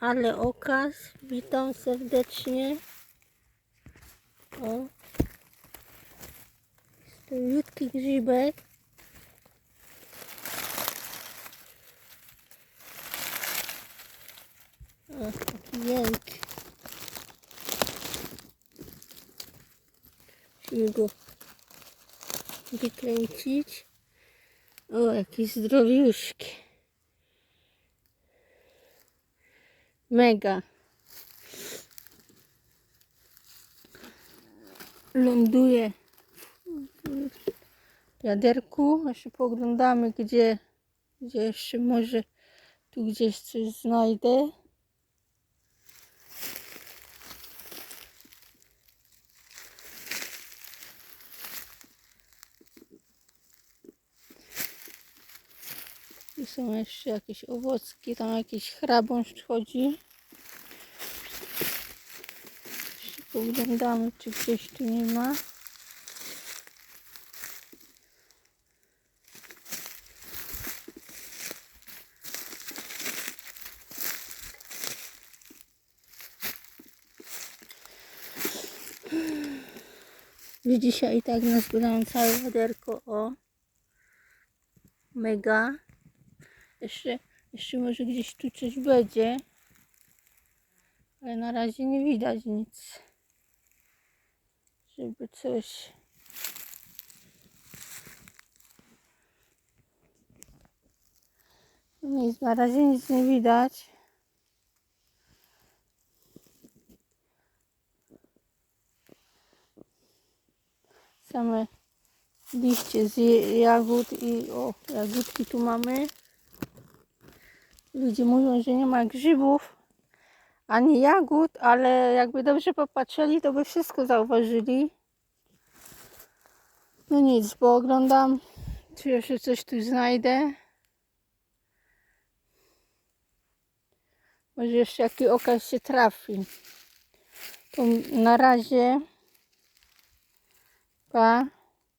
Ale okaz, witam serdecznie. O. Jest to miótki grzybek. O, taki wielki. Musimy go wykręcić. O, jaki zdrowiuszki. Mega. Ląduje w wiaderku. Jeszcze poglądamy, gdzie, gdzie jeszcze może tu gdzieś coś znajdę. Są jeszcze jakieś owocki, tam jakiś chrabąszcz chodzi. Poglądamy, czy gdzieś tu nie ma. Dzisiaj i tak nazbierałam całe wiaderko, o. Mega. Jeszcze, jeszcze może gdzieś tu coś będzie. Ale na razie nie widać nic. Żeby coś. Nic, na razie nic nie widać. Same liście z jagód i o, jagódki tu mamy. Ludzie mówią, że nie ma grzybów ani jagód, ale jakby dobrze popatrzyli, to by wszystko zauważyli. No nic, bo oglądam, czy jeszcze coś tu znajdę. Może jeszcze jaki okaz się trafi. To na razie. Pa.